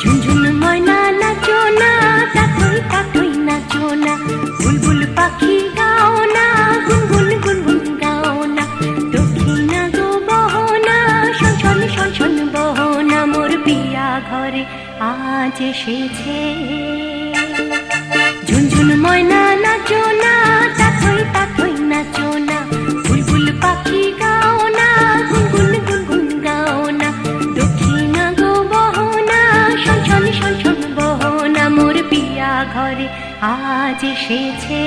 ঝুনঝুন ময়না নাচো না চোনা কাকই নাচো না বুলবুল পাখি গাও না গুনগুন গুনগুন গাও গো বহনা সঞ্চন সঞ্চন বহনা। মোর বিয়া ঘরে আজ এসেছে। ঝুনঝুন ময়না নাচো না ঘরে আজ এসেছে।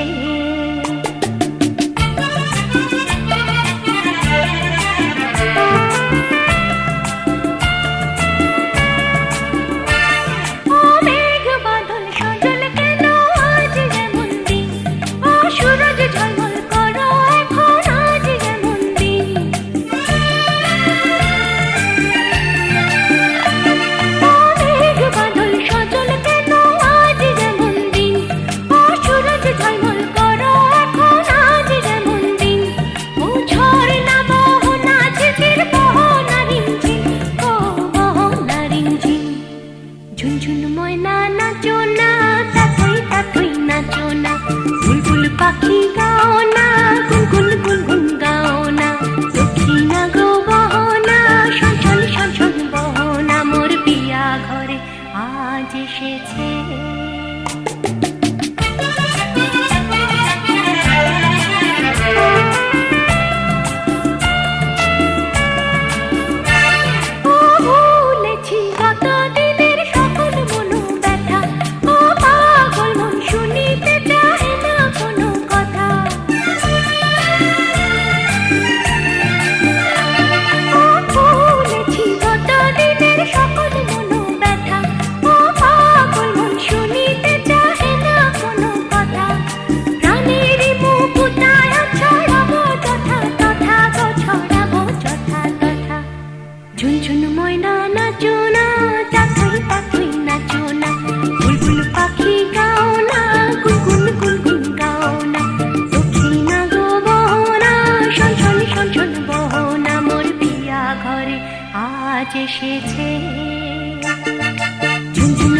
ঝুনঝুন ময়না মই না, তাকাই তাকাই নাচো না। বুলবুল পাখি গাও না, গুনগুন গুনগুন গাও না। দক্ষিণা গো বহনা, সঞ্চল সঞ্চল বহনা, মোর বিয়া ঘরে আজ এসেছে। আজ এসেছে। ঝুনঝুন